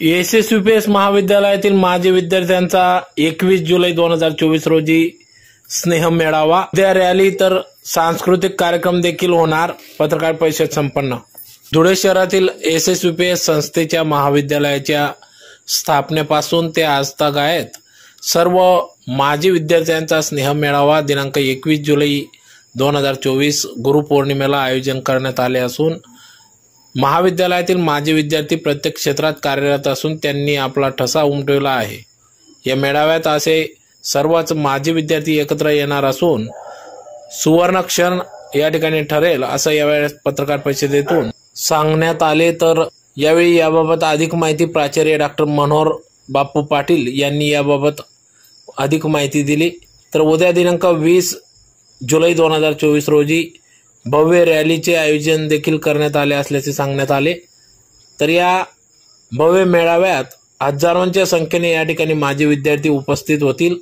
S S U P S महाविद्यालयातील माजी विद्यार्थ्यांचा एकवीस जुलै दोन हजार चोवीस रोजी स्नेह मेळावा. उद्या रॅली तर सांस्कृतिक कार्यक्रम देखील होणार. पत्रकार परिषद संपन्न. धुळे शहरातील S S U P S संस्थेच्या महाविद्यालयाच्या स्थापनेपासून ते आज तक आहेत. सर्व माजी विद्यार्थ्यांचा स्नेह मेळावा दिनांक एकवीस जुलै दोन हजार चोवीस गुरुपौर्णिमेला आयोजन करण्यात आले असून महाविद्यालयातील माजी विद्यार्थी प्रत्येक क्षेत्रात कार्यरत असून त्यांनी आपला ठसा उमटवला आहे. या मेळाव्यात असे सर्वच माजी विद्यार्थी एकत्र येणार असून सुवर्ण क्षण या ठिकाणी ठरेल असं यावेळेस पत्रकार परिषदेतून सांगण्यात आले. तर यावेळी याबाबत अधिक माहिती प्राचार्य डॉक्टर मनोहर बापू पाटील यांनी याबाबत अधिक माहिती दिली. तर उद्या दिनांक वीस जुलै दोन हजार चोवीस रोजी भव्य रॅलीचे आयोजन देखील करण्यात आले असल्याचे सांगण्यात आले. तर या भव्य मेळाव्यात हजारोंच्या संख्येने या ठिकाणी माजी विद्यार्थी उपस्थित होतील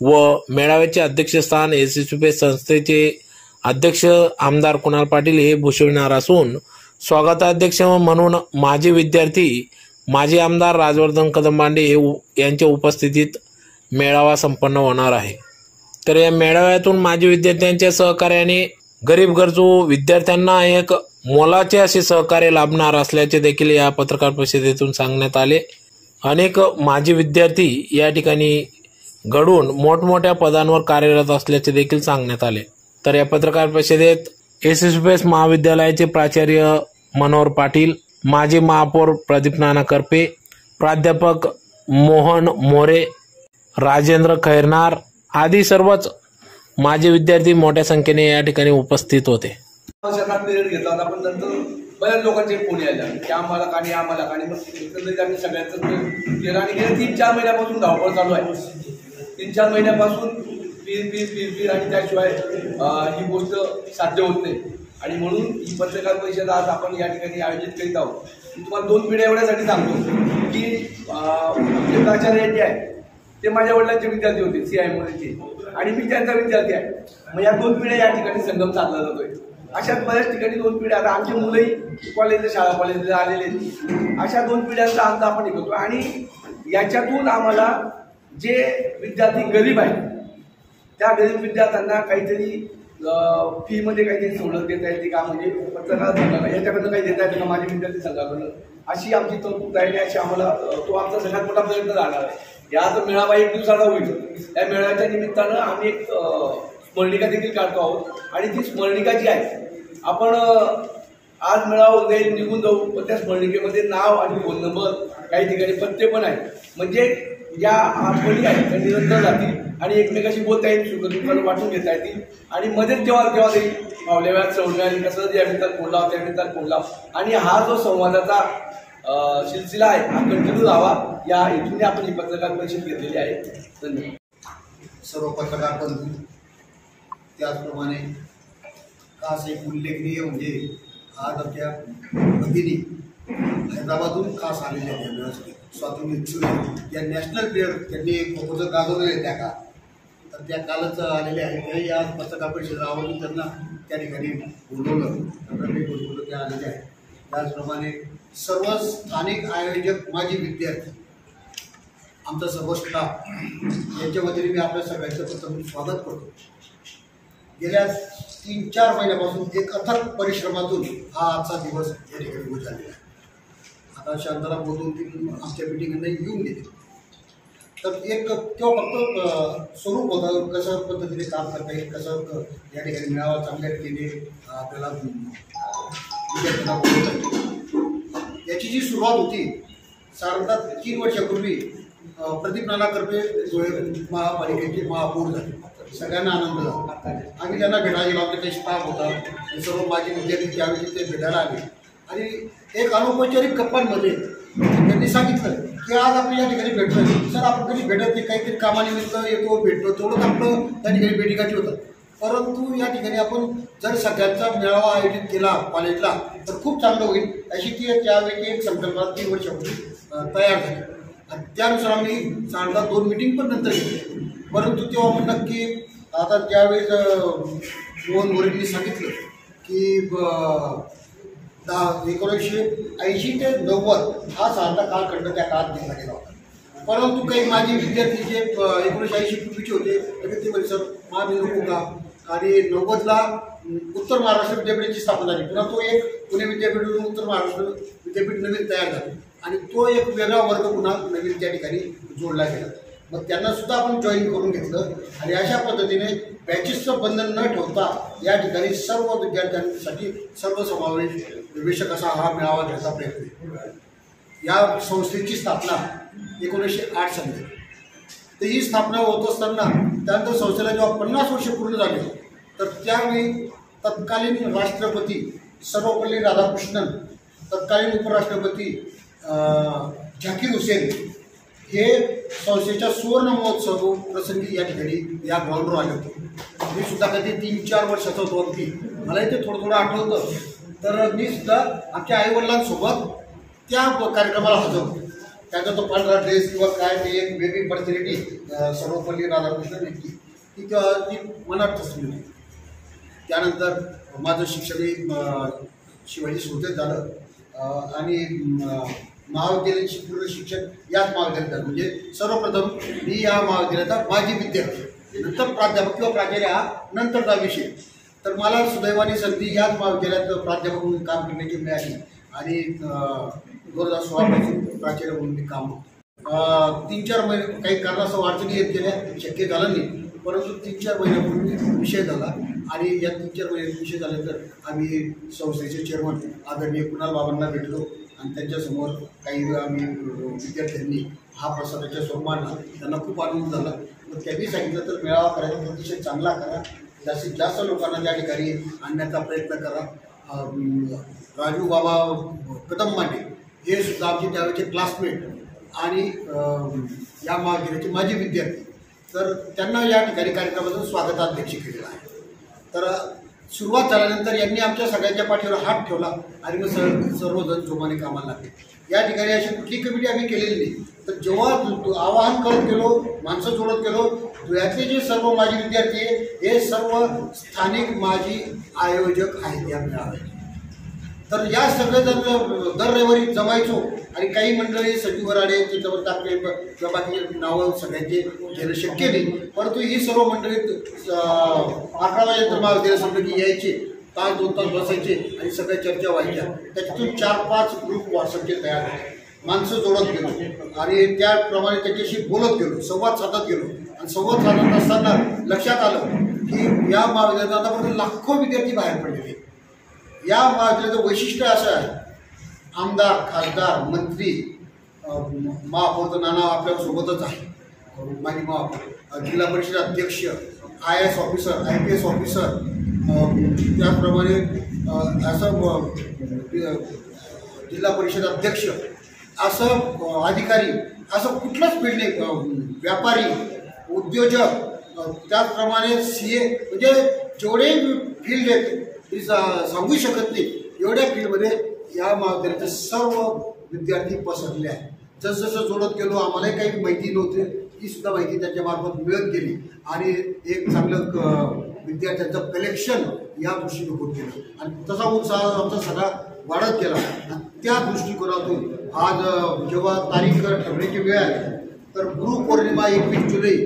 व मेळाव्याचे अध्यक्षस्थान एस एस पी संस्थेचे अध्यक्ष आमदार कुणाल पाटील हे भूषविणार असून स्वागताध्यक्ष म्हणून माजी विद्यार्थी माजी आमदार राजवर्धन कदमबांडे हे उ- यांच्या उपस्थितीत मेळावा संपन्न होणार आहे. तर या मेळाव्यातून माजी विद्यार्थ्यांच्या सहकार्याने गरीब गरजू विद्यार्थ्यांना एक मोलाचे असे सहकार्य लाभणार असल्याचे देखील या पत्रकार परिषदेतून सांगण्यात आले. अनेक माजी विद्यार्थी या ठिकाणी घडून मोठमोठ्या पदांवर कार्यरत असल्याचे देखील सांगण्यात आले. तर या पत्रकार परिषदेत एस एस बी एस महाविद्यालयाचे प्राचार्य मनोहर पाटील माजी महापौर प्रदीप नाना करपे प्राध्यापक मोहन मोरे राजेंद्र खैरनार आदी सर्वच माझे विद्यार्थी मोठ्या संख्येने या ठिकाणी उपस्थित होते. पिरियड घेतला होता पण नंतर बऱ्याच लोकांचे फोन यायला की आम्हाला काणी आम्हाला काणी मग एकंदरीत आम्ही सगळ्यांचं ते केलं. आणि गेल्या तीन चार महिन्यापासून धावपळ चालू आहे. तीन चार महिन्यापासून पीर पीर पीर पीर आणि त्याशिवाय ही गोष्ट साध्य होत नाही. आणि म्हणून ही पत्रकार परिषद आज आपण या ठिकाणी आयोजित करीत आहोत. मी तुम्हाला दोन पिढ्या एवढ्यासाठी सांगतो की प्राचार्य जे आहे ते माझ्या वडिलांचे विद्यार्थी होते सी आय चे आणि मी त्यांचा विद्यार्थी आहे. मग या दोन पिढ्या या ठिकाणी संगम साधला जातोय. अशाच बऱ्याच ठिकाणी दोन पिढ्या आता आमची मुलंही कॉलेजला शाळा कॉलेजला आलेले आहेत. अशा दोन पिढ्यांचा अंत आपण हे करतो आणि याच्यातून आम्हाला जे विद्यार्थी गरीब आहेत त्या गरीब विद्यार्थ्यांना काहीतरी फीमध्ये काहीतरी सवलत देता येते का म्हणजे पत्रकार संघाला याच्याकडनं काही देता येते का? माझे विद्यार्थी संघाकडनं. अशी आमची तरतूद आहे अशी आम्हाला तो आमचा सगळ्यात मोठा प्रयत्न राहणार आहे. या तर मेळावा एक दिवसाचा होईल. या मेळाव्याच्या निमित्तानं आम्ही एक स्मरणिका देखील काढतो आहोत. आणि ती स्मरणिका जी आहे आपण आज मेळावा उद्या निघून जाऊ पण त्या स्मरणिकेमध्ये नाव आणि फोन नंबर काही ठिकाणी पत्ते पण आहेत. म्हणजे या आठवणी आहेत त्या निरंतर जातील आणि एकमेकाशी बोलता येईल सुखदुःखानं वाटून घेता येतील. आणि मध्येच जेव्हा जेव्हा तरी पावल्या वेळात सोडण्याने कसं या निमित्तात फोन लाव त्या निमित्तात फोन लाव आणि हा जो संवादाचा सिलसिला आहे. हा कंटिन्यू राहावा या हेतूने आपण ही पत्रकार परिषद घेतलेली आहे. धन्यवाद. सर्व पत्रकार बंधू त्याचप्रमाणे खास एक उल्लेखनीय म्हणजे आज आमच्या भगिनी हैदराबादहून खास आलेल्या आहेत. स्वातंत्र्य इच्छुक या नॅशनल प्लेअर त्यांनी एक प्रपोजल गाजवलेले त्या का तर त्या कालच आलेल्या आहेत. त्याही आज पत्रकार परिषद आवडून त्यांना त्या ठिकाणी बोलवलं. बोलवलं त्या आलेल्या आहेत. त्याचप्रमाणे सर्व स्थानिक आयोजक माजी विद्यार्थी आमचा सर्व स्टाफ यांच्या वतीने मी आपल्या सगळ्यांचं प्रथम स्वागत करतो. गेल्या तीन चार महिन्यापासून एक अथक परिश्रमातून हा आजचा दिवस या ठिकाणी उभं झालेला आहे. आता शांतला बोलून ती आमच्या मिटिंगला येऊन गेले. तर एक किंवा फक्त स्वरूप होतं कशा पद्धतीने काम करता येईल कसं या ठिकाणी मिळावा चांगल्या रीतीने आपल्याला विद्यार्थ्यांना याची जी सुरुवात होती साधारणतः तीन वर्षापूर्वी प्रदीप नाना करपे धुळे महापालिकेचे महापौर झाले. सगळ्यांना आनंद झाला. आम्ही त्यांना भेटायला गेलो आमचे काही स्टाफ होता. हे सर्व माझे विद्यार्थी त्यावेळी ते भेटायला आले. आणि एक अनौपचारिक गप्पांमध्ये त्यांनी सांगितलं की आज आपण या ठिकाणी भेटतोय सर आपण कधी भेटत नाही. काहीतरी कामानिमित्त येतो भेटतो. तेवढंच आपलं त्या ठिकाणी भेटीगाठी होतात. परंतु या ठिकाणी आपण जर सगळ्यांचा मेळावा आयोजित केला कॉलेजला तर खूप चांगलं होईल. अशी ती त्यावेळी एक संकल्पना तीन वर्षापूर्वी तयार झाली. आणि त्यानुसार आम्ही चांगला दोन मिटिंग पण नंतर घेतली. परंतु तेव्हा म्हणलं की आता ज्यावेळेस मोहन गोरेंनी सांगितलं की ब- दहा एकोणीसशे ऐंशी ते नव्वद हा सारखा कालखंड त्या काळात दिला गेला होता. परंतु काही माझे विद्यार्थी जे एकोणीसशे ऐंशी पूर्वीचे होते ते म्हणजे सर नको का आणि नव्वदला उत्तर महाराष्ट्र विद्यापीठाची स्थापना झाली. पुन्हा तो एक पुणे विद्यापीठातून उत्तर महाराष्ट्र विद्यापीठ नवीन तयार झाले. आणि तो एक वेगळा वर्ग पुन्हा नवीन त्या ठिकाणी जोडला गेला. मग त्यांना सुद्धा आपण जॉईन करून घेतलं. आणि अशा पद्धतीने बॅचेसचं बंधन न ठेवता या ठिकाणी सर्व विद्यार्थ्यांसाठी सर्वसमावेश विवेशक असा हा मेळावा घ्यायचा प्रयत्न या संस्थेची स्थापना एकोणीसशे आठ साली तर ही स्थापना होत असताना त्यानंतर संस्थेला जेव्हा पन्नास वर्ष पूर्ण झाले तर त्यावेळी तत्कालीन राष्ट्रपती सर्वपल्ली राधाकृष्णन तत्कालीन उपराष्ट्रपती झाकीर हुसेन हे संस्थेच्या सुवर्ण महोत्सव प्रसंगी या ठिकाणी या ग्राउंडवर आले होते. मी सुद्धा कधी तीन चार वर्षाचा होतो अगदी. मलाही ते थोडं थोडं आठवतं. तर मी सुद्धा आमच्या आईवडिलांसोबत त्या कार्यक्रमाला हजर होतो. त्याचा तो पांढरा ड्रेस किंवा काय ते एक वेगळी पर्सनॅलिटी सर्वपल्ली राधाकृष्णन यांची ती ती मनात ठसली होती त्यानंतर माझं शिक्षणही शिवाजी संस्थेत झालं. आणि अं, महाविद्यालयाचे पूर्ण शिक्षण याच महाविद्यालयात झालं. म्हणजे सर्वप्रथम मी या महाविद्यालयाचा माजी विद्यार्थी. म्हणजे नंतर प्राध्यापक किंवा प्राचार्य हा नंतरचा विषय. तर मला सुदैवाने संधी याच महाविद्यालयात प्राध्यापक म्हणून काम करण्याची मिळाली. आणि दोन हजार सोळापासून प्राचार्य म्हणून मी काम होतो तीन चार महिने काही कारणास्तव अडचणी येत गेल्या शक्य झालं नाही. परंतु तीन चार महिन्यापूर्वी विषय झाला आणि या तीन चार महिन्यात विषय झाल्यानंतर आम्ही संस्थेचे चेअरमन आदरणीय कुणाल बाबांना भेटलो आणि त्यांच्यासमोर काही वेळा आम्ही विद्यार्थ्यांनी हा प्रसादाच्या स्वरूपाला त्यांना खूप आनंद झाला. मग त्यांनी सांगितलं तर मेळावा करायचा अतिशय चांगला करा. जास्तीत जास्त लोकांना त्या ठिकाणी आणण्याचा प्रयत्न करा. राजू बाबा कदम मांडे. हे सुद्धा आमचे त्यावेळेचे क्लासमेट आणि या महाविद्यालयाचे माजी विद्यार्थी. तर त्यांना या ठिकाणी कार्यक्रमाचं स्वागताध्यक्ष केलेलं आहे. तर सुरुवात झाल्यानंतर यांनी आमच्या सगळ्यांच्या पाठीवर हात ठेवला आणि मग सर्व सर्वजण जोमाने कामाला लागले. या ठिकाणी अशी कुठली कमिटी आम्ही केलेली नाही. तर जेव्हा आवाहन करत गेलो माणसं जोडत गेलो धुळ्यातले जे सर्व माजी विद्यार्थी आहे हे सर्व स्थानिक माजी आयोजक आहेत या मेळाव्याचे तर या सगळेजण दर रविवारी जमायचो आणि काही मंडळी सचिव वराडे त्याच्यावर टाकले किंवा बाकीचे नावं सगळ्यांचे घेणं शक्य नाही. परंतु ही सर्व मंडळी अकरा वाजेनंतर महाविद्यालय संपलं की यायचे तास दोन तास बसायचे आणि सगळ्या चर्चा व्हायच्या. त्याच्यातून चार पाच ग्रुप व्हॉट्सअपचे तयार झाले माणसं जोडत गेलो. आणि त्याप्रमाणे त्याच्याशी बोलत गेलो संवाद साधत गेलो. आणि संवाद साधत असताना लक्षात आलं की या महाविद्यालयात आतापर्यंत लाखो विद्यार्थी बाहेर पडलेले या महाविद्यालयाचं वैशिष्ट्य असं आहे. आमदार खासदार मंत्री अं, महापौर तर नाना आपल्या सोबतच आहे. माजी महापौर जिल्हा परिषद अध्यक्ष I S officer I P S officer त्याचप्रमाणे असं जिल्हा परिषद अध्यक्ष असं अधिकारी असं कुठलंच फील्ड नाही व्यापारी उद्योजक त्याचप्रमाणे सी ए म्हणजे जेवढे फील्ड आहेत मी सा- सांगू शकत नाही. एवढ्या फील्डमध्ये या महाविद्यालयाचे सर्व विद्यार्थी पसरले आहेत. जसजसं जोडत गेलो आम्हालाही काही माहिती नव्हती. ती सुद्धा माहिती त्याच्या मार्फत मिळत गेली. आणि एक चांगलं क- विद्यार्थ्यांचं कलेक्शन या दृष्टीने होत गेलं आणि तसा उत्साह आमचा सगळा वाढत गेला. आणि त्या दृष्टिकोनातून आज जेव्हा तारीख ठरण्याची वेळ आली तर गुरुपौर्णिमा एकवीस जुलै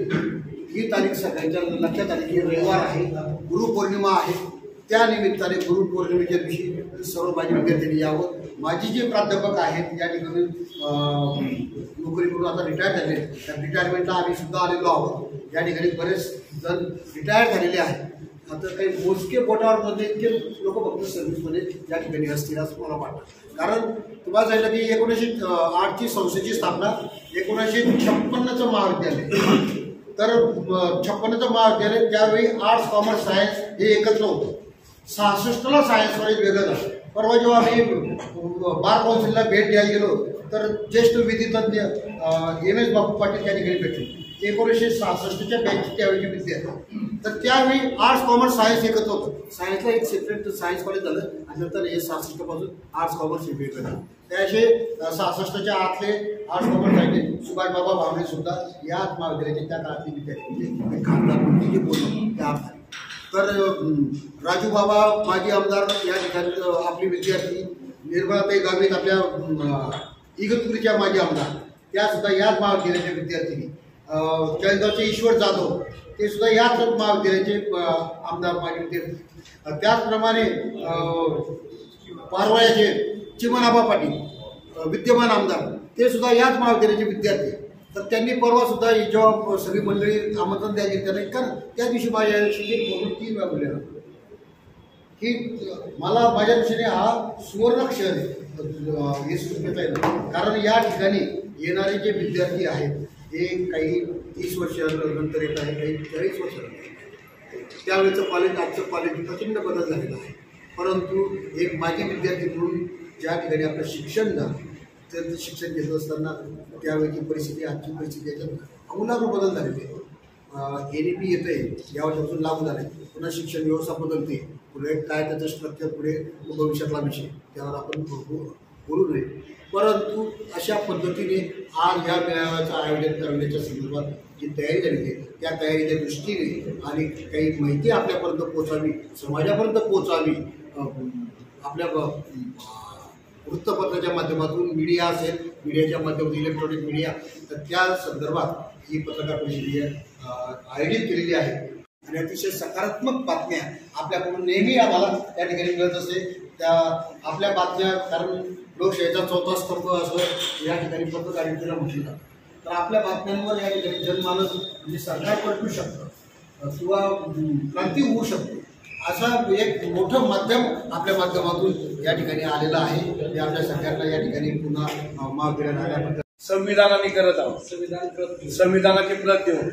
ही तारीख सगळ्यांच्या लक्षात आली की रविवार आहे. गुरुपौर्णिमा आहे. त्या निमित्ताने गुरुपौर्णिमेच्या दिवशी सर्व माझे विद्यार्थ्यांनी यावं. माझी जे प्राध्यापक आहेत या ठिकाणी नोकरी करून आता रिटायर झाले. त्या रिटायरमेंटला आम्ही सुद्धा आलेलो आहोत. या ठिकाणी बरेच जण रिटायर झालेले आहेत. आता काही मोजके पोटावरमध्ये म्हणजे इतके लोक फक्त सर्व्हिसमध्ये या ठिकाणी असतील असं मला वाटतं. कारण तुम्हाला सांगितलं की एकोणीसशे आठची संस्थेची स्थापना एकोणीसशे छप्पन्नचं महाविद्यालय. तर छप्पन्नचं महाविद्यालय त्यावेळी आर्ट्स कॉमर्स सायन्स हे एकत्र होतं. सहासष्टला सायन्स कॉलेज वेगळं झालं परवा जेव्हा आम्ही बार काउन्सिलला भेट द्यायला गेलो तर ज्येष्ठ विधितज्ञ एम एस बापू पाटील त्या ठिकाणी भेटले. एकोणीसशे सहासष्टच्या बॅच त्यावेळी विद्यार्थी तर त्यावेळी आर्ट्स कॉमर्स सायन्स एकत्र होतं. सायन्सला एक सेपरेट सायन्स कॉलेज झालं आणि नंतर हे सहासष्टपासून आर्ट्स कॉमर्स हे वेगळं झालं. ते असे अं, सहासष्टच्या आतले आर्ट्स कॉमर्स सायन्स सुभाष बाबा भावणे सुद्धा याच महाविद्यालयाचे त्या काळातले विद्यार्थी खासदार बोललो त्या तर राजू बाबा माजी आमदार या ठिकाणी आपली विद्यार्थी विद्यार्थी निर्मलाताई गावित आपल्या इगतपुरीच्या माजी आमदार त्या सुद्धा याच महाविद्यालयाच्या विद्यार्थिनी. अं, जळगावचे ईश्वर जाधव ते सुद्धा याच महाविद्यालयाचे आमदार माजी विद्यार्थी. त्याचप्रमाणे पारवाळ्याचे चिमनाबा पाटील विद्यमान आमदार ते सुद्धा याच महाविद्यालयाचे विद्यार्थी. तर त्यांनी परवा सुद्धा ही जेव्हा सगळी मंडळी आमंत्रण द्यायचे त्यांना कारण त्या दिवशी माझ्या आयुष्याची करून तीन वेळा बोलले की मला माझ्या दिशेने हा सुवर्णक्षर हे सुटकेचा आहे कारण या ठिकाणी येणारे जे विद्यार्थी आहेत हे काही तीस वर्षानंतर येत आहे काही चाळीस वर्षानंतर. त्यावेळेचं कॉलेज आजचं कॉलेज प्रचंड बदल झालेला आहे. परंतु एक माजी विद्यार्थी म्हणून ज्या ठिकाणी आपलं शिक्षण झालं तर शिक्षण घेत असताना त्यावेळची परिस्थिती आजची परिस्थिती याच्यात अमूलाग्र बदल झालेले आहे एन ई पी येतं आहे या वर्षापासून लागू झालं आहे पुन्हा शिक्षण व्यवस्था बदलते. पुढे काय त्याचं स्ट्रक्चर पुढे भविष्यातला विषय त्यावर आपण भरपूर बोलू नये. परंतु अशा पद्धतीने आज ह्या मेळाव्याचं आयोजन करण्याच्या संदर्भात जी तयारी झालेली आहे त्या तयारीच्या दृष्टीने आणि काही माहिती आपल्यापर्यंत पोचावी समाजापर्यंत पोचावी आपल्या वृत्तपत्राच्या माध्यमातून मीडिया असेल मीडियाच्या माध्यमातून इलेक्ट्रॉनिक मीडिया तर त्या संदर्भात ही पत्रकार परिषद आयोजित केलेली आहे. आणि अतिशय सकारात्मक बातम्या आपल्याकडून नेहमी आम्हाला त्या ठिकाणी मिळत असते. त्या आपल्या बातम्या कारण लोकशाहीचा चौथा स्तंभ असं या ठिकाणी पत्रकारितेला म्हटलं जातं. तर आपल्या बातम्यांवर या ठिकाणी जनमानस म्हणजे सरकार पलटू शकतं किंवा क्रांती होऊ शकते असं एक मोठं माध्यम आपल्या माध्यमातून या ठिकाणी आलेलं आहे. आपल्या सरकारला या ठिकाणी पुन्हा आल्याबद्दल संविधानाने करत आहोत. संविधानाची प्रत देऊन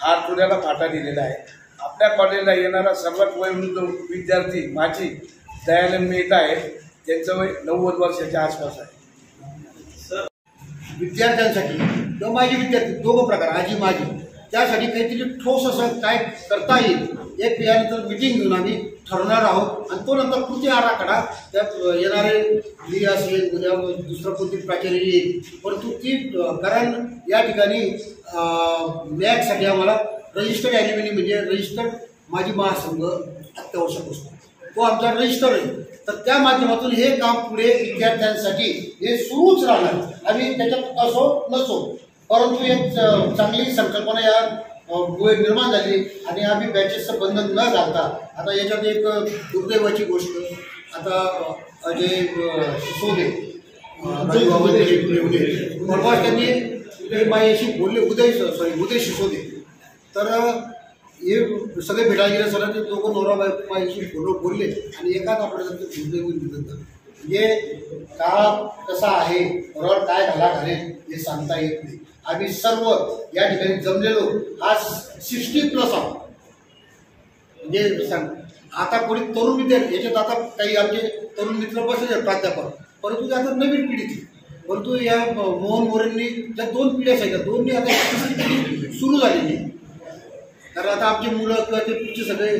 हा पुण्याला फाटा दिलेला आहे. आपल्या कॉलेजला येणारा सर्वात वयोवृद्ध विद्यार्थी माझी दयानंद मेहता आहेत त्यांचं वय नव्वद वर्षाच्या आसपास आहे. विद्यार्थ्यांसाठी किंवा माझी विद्यार्थी दोघं प्रकार आजी माझी त्यासाठी काहीतरी ठोस असं काय करता येईल एक यानंतर मिटिंग घेऊन आम्ही ठरवणार आहोत. आणि तो नंतर कृती आराखडा त्यात येणारे मी असेल उद्या दुसरं कोणती प्राचार्य येईल. परंतु ती कारण या ठिकाणी मॅथसाठी आम्हाला रजिस्टर ॲलिमिनी म्हणजे रजिस्टर माझी महासंघ अत्यावश्यक असतो तो आमचा रजिस्टर आहे. तर त्या माध्यमातून हे काम पुढे विद्यार्थ्यांसाठी हे सुरूच राहणार. आम्ही त्याच्यात असो नसो परंतु एक चांगली संकल्पना या मुळे निर्माण झाली आणि आम्ही बॅचेसचं बंधन न घालता आता याच्यात एक दुर्दैवाची गोष्ट आता जे अजय सिसोदे परवा त्यांनी माझ्याशी बोलले उदय सॉरी उदय सिसोदे तर हे सगळे भेटायला गेले सगळं ते दोघं नवरा बायको बोल बोलले आणि एकाच आपल्याला ते दुर्दैवी निधन झालं म्हणजे काळ कसा आहे बरोबर काय घाला घालेल हे सांगता येत नाही. आम्ही सर्व या ठिकाणी जमलेलो आज सिक्स्टी प्लस आहोत. म्हणजे सांग आता कोणी तरुण विद्यार्थी याच्यात आता काही आमचे तरुण मित्र बसले प्राध्यापक परंतु ते आता नवीन पिढीची परंतु या मोहन मोरेंनी ज्या दोन पिढ्या सांगितल्या दोन्ही आता तिसरी पिढी सुरू झालेली कारण आता आमची मुलं किंवा ते पुढचे सगळे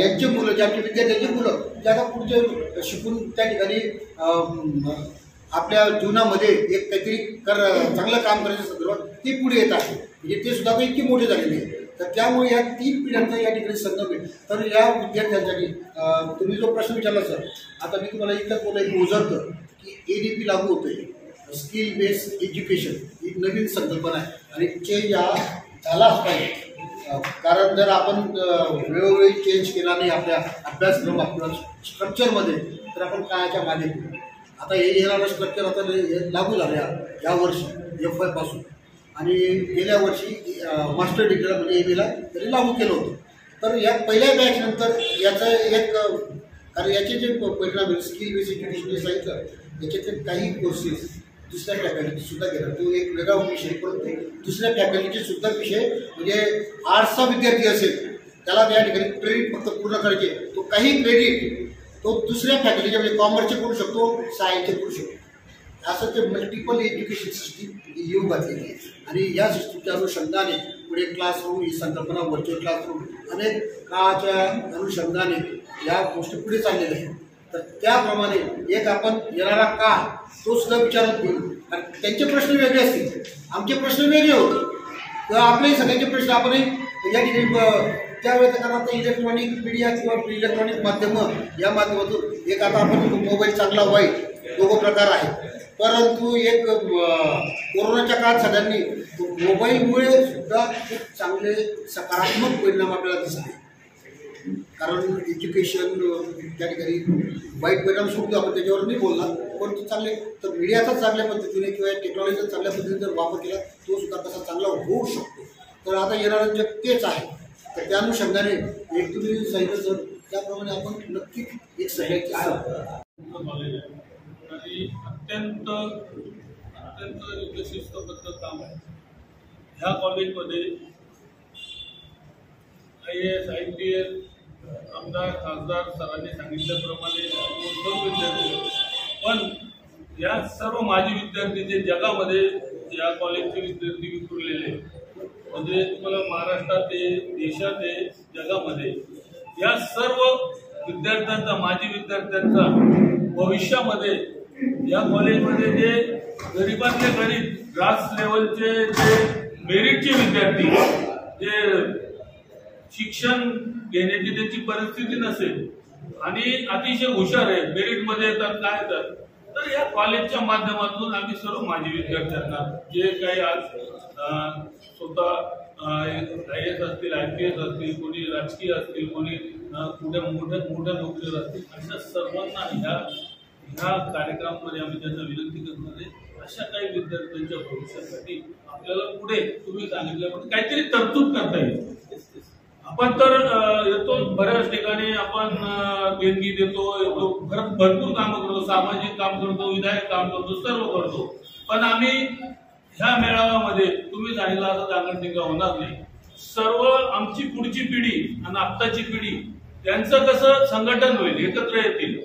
यांचे मुलं जे आमचे विद्यार्थ्यांची मुलं ते आता पुढचे शिकून त्या ठिकाणी आपल्या जीवनामध्ये एक काहीतरी कर चांगलं काम करायच्या संदर्भात ती पुढे येत आहे म्हणजे ते सुद्धा काही इतके मोठे झालेले आहे तर त्यामुळे या तीन पिढ्यांचा या ठिकाणी संदर्भ आहे. तर या विद्यार्थ्यांसाठी तुम्ही जो प्रश्न विचारला सर आता मी तुम्हाला इथं बोला एक उजरतं की ए डी पी लागू होतोय. स्किल बेस्ड एज्युकेशन ही नवीन संकल्पना आहे. आणि चेंज हा झालाच पाहिजे. कारण जर आपण वेळोवेळी चेंज केला नाही आपल्या अभ्यासक्रम आपल्या स्ट्रक्चरमध्ये तर आपण काळाच्या मागे आता हे येणारं स्ट्रक्चर आता लागू झाल्या या वर्षी एफ आयपासून आणि गेल्या वर्षी मास्टर डिग्रीला म्हणजे एम एला तरी लागू केलं होतं. तर या पहिल्या बॅचनंतर याचा एक कारण याचे जे परिणाम परिणाम स्किल बेस एज्युकेशन सांगितलं याच्यातले काही कोर्सेस दुसऱ्या फॅकल्टीसुद्धा सुद्धा तो एक वेगळा विषय परंतु दुसऱ्या फॅकल्टीचेसुद्धा विषय म्हणजे आर्ट्सचा विद्यार्थी असेल त्याला त्या ठिकाणी क्रेडिट फक्त पूर्ण करायचे. तो काही क्रेडिट तो दुसऱ्या फॅकल्टीच्या म्हणजे कॉमर्सचे करू शकतो सायन्सचे करू शकतो. असं ते मल्टिपल एज्युकेशन सिस्टीम येऊ घातलेली आहे. आणि या सिस्टीमच्या अनुषंगाने पुढे क्लासरूम ही संकल्पना व्हर्च्युअल क्लासरूम अनेक काळाच्या अनुषंगाने या गोष्टी पुढे चाललेल्या आहेत. तर त्याप्रमाणे एक आपण येणारा काळ तो सुद्धा विचारात घेऊ कारण त्यांचे प्रश्न वेगळे असतील. आमचे प्रश्न वेगळे होते. तर आपले सगळ्यांचे प्रश्न आपणही या ठिकाणी त्यावेळेस कारण आता इलेक्ट्रॉनिक मीडिया किंवा इलेक्ट्रॉनिक माध्यमं या माध्यमातून एक आता आपण मोबाईल चांगला वाईट दोघं प्रकार आहेत. परंतु एक कोरोनाच्या काळात सगळ्यांनी मोबाईलमुळे सुद्धा खूप चांगले सकारात्मक परिणाम आपल्याला दिसले. कारण एज्युकेशन त्या ठिकाणी वाईट परिणाम सोडतो आपण त्याच्यावर नाही बोलणार. परंतु चांगले तर मीडियाचा चांगल्या पद्धतीने किंवा टेक्नॉलॉजीचा चांगल्या पद्धतीने जर वापर केला तो सुद्धा कसा चांगला होऊ शकतो. तर आता येणारं जग तेच आहे तर त्या अनुषंगाने एक तुम्ही सांगितलं सर त्याप्रमाणे आपण नक्कीच एक सह्याची कॉलेज आहे आणि अत्यंत अत्यंत शिस्तबद्ध काम आहे. ह्या कॉलेजमध्ये I A S I P S आमदार खासदार सरांनी सांगितल्याप्रमाणे विद्यार्थी पण या सर्व माजी विद्यार्थी जे जगामध्ये या कॉलेजचे विद्यार्थी विखुरलेले आहेत. म्हणजे तुम्हाला महाराष्ट्रात आहे देशात आहे जगामध्ये या सर्व विद्यार्थ्यांचा माजी विद्यार्थ्यांचा भविष्यामध्ये या कॉलेजमध्ये जे गरीबातले गरीब ग्रास लेवलचे जे मेरिटचे विद्यार्थी जे शिक्षण घेण्याची त्याची परिस्थिती नसेल आणि अतिशय हुशार आहे मेरिटमध्ये येतात काय येतात? तर या कॉलेजच्या माध्यमातून आम्ही सर्व माजी विद्यार्थ्यांना जे काही आज स्वतः आय एस असतील आय पी एस असतील कोणी राजकीय असतील कोणी कुठ्या कुठे मोठ्या मोठ्या नोकरीवर असतील अशा सर्वांना ह्या ह्या कार्यक्रमामध्ये आम्ही त्यांना विनंती करणार आहे अशा काही विद्यार्थ्यांच्या भविष्यासाठी आपल्याला पुढे तुम्ही सांगितल्याप्रमाणे काहीतरी तरतूद करता येईल. आपण तर येतो बऱ्याच ठिकाणी आपण देणगी देतो येतो भर- भरपूर कामं करतो सामाजिक काम करतो विधायक काम करतो सर्व करतो. पण आम्ही ह्या मेळाव्यामध्ये तुम्ही सांगितलं असं दांगडटिंगा होणार नाही. सर्व आमची पुढची पिढी आणि आत्ताची पिढी त्यांचं कसं संघटन होईल एकत्र येतील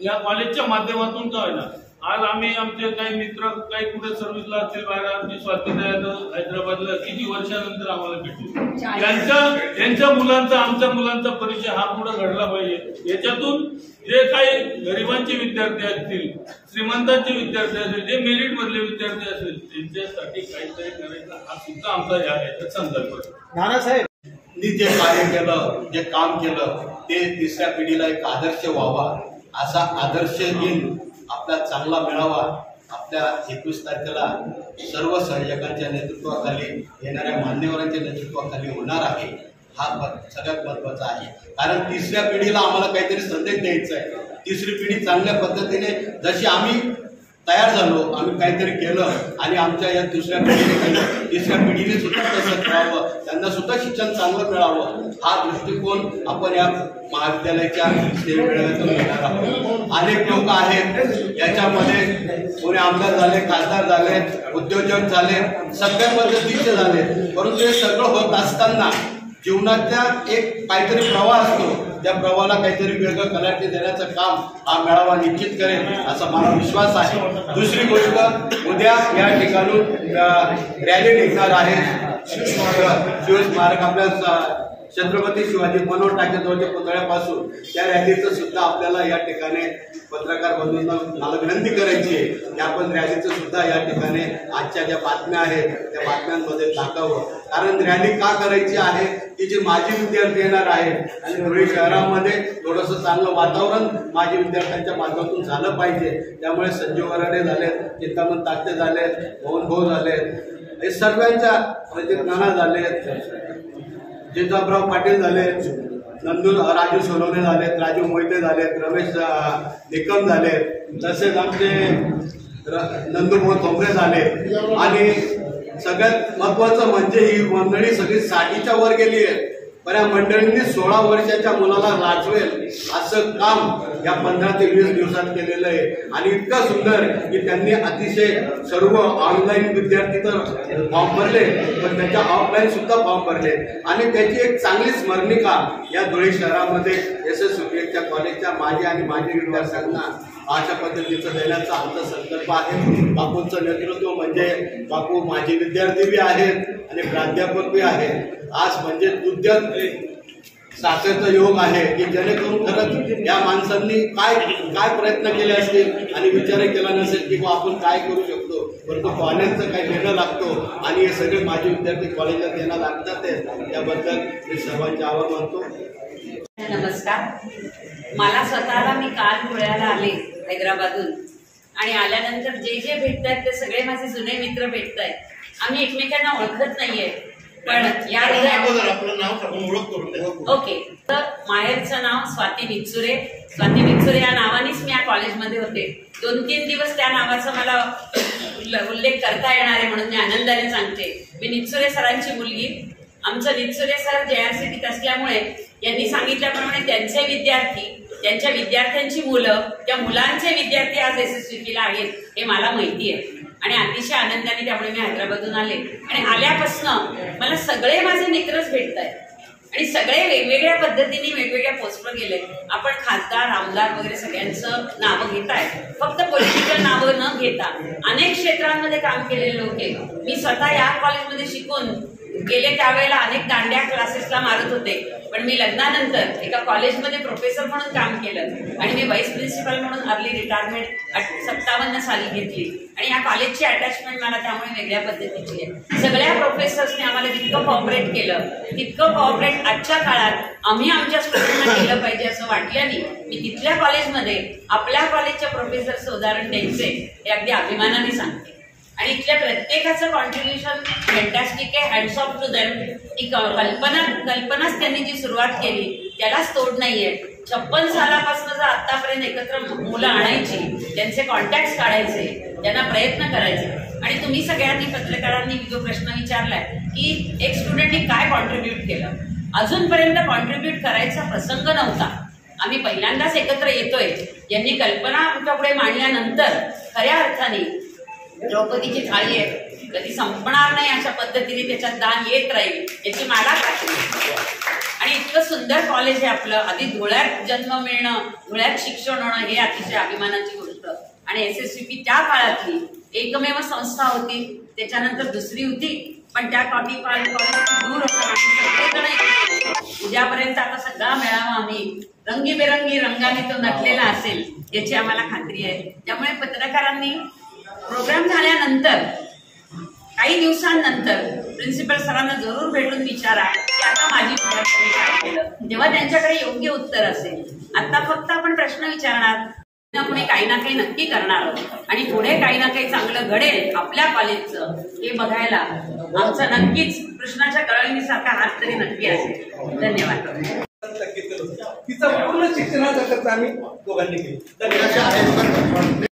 या कॉलेजच्या माध्यमातून का होईना? आज आम्ही आमचे काही मित्र काही कुठे सर्व्हिसला असतील बाहेर आमची स्वातंत्र्य हैदराबादला किती वर्षानंतर आम्हाला भेटले. त्यांच्या त्यांच्या मुलांचा आमच्या मुलांचा परिचय हा पुढे घडला पाहिजे. याच्यातून जे काही गरिबांचे विद्यार्थी असतील श्रीमंतांचे विद्यार्थी असतील जे मेरिट मधले विद्यार्थी असतील त्यांच्यासाठी काहीतरी करायचं हा सुद्धा आमचा या याचा संकल्प आहे. नी जे कार्य केलं जे काम केलं ते तिसऱ्या पिढीला एक आदर्श व्हावा असा आदर्श घेऊन आपला चांगला मिळावा आपल्या एकवीस तारखेला सर्व संयोजकांच्या नेतृत्वाखाली येणाऱ्या मान्यवरांच्या नेतृत्वाखाली होणार आहे. हा सगळ्यात महत्त्वाचा आहे. कारण तिसऱ्या पिढीला आम्हाला काहीतरी संदेश द्यायचा आहे. तिसरी पिढी चांगल्या पद्धतीने जशी आम्ही तयार झालो आम्ही काहीतरी केलं आणि आमच्या या दुसऱ्या पिढीने केलं तिसऱ्या पिढीने सुद्धा तसं करावं त्यांना सुद्धा शिक्षण चांगलं मिळावं. हा दृष्टिकोन आपण या महाविद्यालयाच्या मेळाव्यातून घेणार आहोत अनेक लोक आहेत याच्यामध्ये कोणी आमदार झाले खासदार झाले उद्योजक झाले सगळ्या पद्धतीचे झाले. परंतु हे सगळं होत असताना जीवनातल्या एक काहीतरी प्रवाह असतो. त्या प्रवाहाला काहीतरी वेगळं कलाटी देण्याचं काम हा मेळावा निश्चित करेल असा मला विश्वास आहे. दुसरी गोष्ट उद्या या ठिकाणून रॅली निघणार आहे. शिवस्मारक शिवस्मारक आपल्या छत्रपती शिवाजी मनोहर टाकेजवळच्या पुतळ्यापासून त्या रॅलीचं सुद्धा आपल्याला या ठिकाणी पत्रकार बंधूंना मला विनंती करायची आहे की आपण रॅलीचं सुद्धा या ठिकाणी आजच्या ज्या बातम्या आहेत त्या बातम्यांमध्ये टाकावं. कारण रॅली का करायची आहे? की जे माजी विद्यार्थी येणार आहेत आणि धुळे शहरामध्ये थोडंसं चांगलं वातावरण माजी विद्यार्थ्यांच्या माध्यमातून झालं पाहिजे. त्यामुळे संजीव वराडे झालेत चिंतामण ताकते झालेत मोहन भाऊ झालेत हे सर्वांच्या प्रजित नाना झालेत. जिजाबराव पाटील झाले नंदू राजू सोनवणे झालेत राजू मोहिते झालेत रमेश निकम झाले तसेच आमचे र- नंदुभाऊ थोंबरे झाले. आणि सगळ्यात महत्वाचं म्हणजे ही मंडळी सगळी साठीच्या वर गेली आहे. पण या मंडळींनी सोळा वर्षाच्या मुलाला लाजवेल असं काम या पंधरा ते वीस दिवसात केलेलं आहे. आणि इतकं सुंदर की त्यांनी अतिशय सर्व ऑनलाईन विद्यार्थी तर फॉर्म भरले पण त्याच्या ऑफलाईन सुद्धा फॉर्म भरले. आणि त्याची एक चांगली स्मरणिका या धुळे शहरामध्ये एस एस त्या कॉलेजच्या माजी आणि माजी विद्यार्थ्यांना अशा पद्धतीचं देण्याचा आमचा संकल्प आहे. बापूंचं नेतृत्व म्हणजे बापू माझे विद्यार्थी बी आहेत आणि प्राध्यापक बी आहेत. आज म्हणजे दुद्यात साखरेचा योग आहे की जेणेकरून खरंच या माणसांनी काय काय प्रयत्न केले असतील आणि विचारही केला नसेल की आपण काय करू शकतो. परंतु कॉलेजचं काही देणं लागतो आणि हे सगळे माझे विद्यार्थी कॉलेजला देणं लागतातच त्याबद्दल मी सर्वांचे आभार मानतो. नमस्कार. मला स्वतःला मी काल धुळ्याला आले. हैदराबादहून. आणि आल्यानंतर जे जे भेटतात ते सगळे माझे जुने मित्र भेटत आहेत आम्ही एकमेकांना ओळखत नाहीये. पण या ओके. तर माहेरचं नाव स्वाती निचुरे स्वाती निचुरे या नावानेच मी या कॉलेजमध्ये होते. दोन तीन दिवस त्या नावाचा मला उल्ल- उल्लेख करता येणार आहे म्हणून मी आनंदाने सांगते. मी निचुरे सरांची मुलगी. आमचं निचुरे सर जे आर सिटीत असल्यामुळे यांनी सांगितल्याप्रमाणे त्यांचे विद्यार्थी त्यांच्या विद्यार्थ्यांची मुलं त्या मुलांचे विद्यार्थी आज एस एस आहेत हे मला माहिती आहे. आणि अतिशय आनंदाने त्यामुळे मी हैदराबादून आले. आणि आल्यापासनं मला सगळे माझे मित्रच भेटत आहेत आणि सगळे वेगवेगळ्या पद्धतीने वेगवेगळ्या पोस्टवर गेले आपण खासदार आमदार वगैरे सगळ्यांचं नावं घेताय फक्त पॉलिटिकल नावं न घेता अनेक क्षेत्रांमध्ये काम केलेले लोक आहे मी स्वतः या कॉलेजमध्ये शिकून गेले त्यावेळेला अनेक दांड्या क्लासेसला मारत होते. पण मी लग्नानंतर एका कॉलेजमध्ये प्रोफेसर म्हणून काम केलं आणि मी व्हाईस प्रिन्सिपल म्हणून अर्ली रिटायरमेंट सत्तावन्न साली घेतली. आणि या कॉलेजची अटॅचमेंट मला त्यामुळे वेगळ्या पद्धतीची आहे. सगळ्या प्रोफेसर्सने आम्हाला जितकं कॉपरेट केलं तितकं कॉपरेट आजच्या काळात आम्ही आमच्या स्टुडंटना केलं पाहिजे असं वाटल्याने मी तिथल्या कॉलेजमध्ये आपल्या कॉलेजच्या प्रोफेसरचं उदाहरण द्यायचे हे अगदी अभिमानाने सांगते. आणि इथल्या प्रत्येकाचं कॉन्ट्रीब्युशन फॅन्टॅस्टिक आहे. हँड्स ऑफ टू दॅम ही क- कल्पना कल्पनाच त्यांनी जी सुरुवात केली त्यालाच तोड नाहीये. छप्पन सालापासून जर आतापर्यंत एकत्र मुलं आणायची त्यांचे कॉन्टॅक्ट काढायचे त्यांना प्रयत्न करायचे आणि तुम्ही सगळ्यांनी पत्रकारांनी जो प्रश्न विचारलाय की एक स्टुडंटनी काय कॉन्ट्रीब्युट केलं? अजूनपर्यंत कॉन्ट्रीब्युट करायचा प्रसंग नव्हता. आम्ही पहिल्यांदाच एकत्र येतोय. यांनी कल्पना आमच्या पुढे मांडल्यानंतर खऱ्या अर्थाने द्रौपदीची थाळी आहे. कधी संपणार नाही अशा पद्धतीने त्याच्यात दान येत राहील याची मला खात्री आणि इतकं सुंदर कॉलेज आहे आपलं. आधी धुळ्यात जन्म मिळणं धुळ्यात शिक्षण होणं हे अतिशय अभिमानाची गोष्ट. आणि एस एस पी त्या काळातली एकमेव संस्था होती. त्याच्यानंतर दुसरी होती. पण त्या कॉटी कॉलेज दूर होता आणि उद्यापर्यंत आता सगळा मेळावा आम्ही रंगीबेरंगी रंगाने तो नटलेला असेल याची आम्हाला खात्री आहे. त्यामुळे पत्रकारांनी प्रोग्राम झाल्यानंतर काही दिवसांनंतर प्रिन्सिपल सरांना जरूर भेटून विचारा की आता माझी विद्यार्थ्यांनी काय केलं. त्यांच्याकडे योग्य उत्तर असेल आता फक्त आपण प्रश्न विचारणार. ना पुढे काही ना काही नक्की करणार आहोत. आणि पुढे काही ना काही चांगलं घडेल आपल्या कॉलेजचं हे बघायला आमचा नक्कीच कृष्णाच्या कळणीसारखा हात तरी नक्की असेल. धन्यवाद. तिचा पूर्ण शिक्षणाचा खर्च आम्ही दोघांनी केला.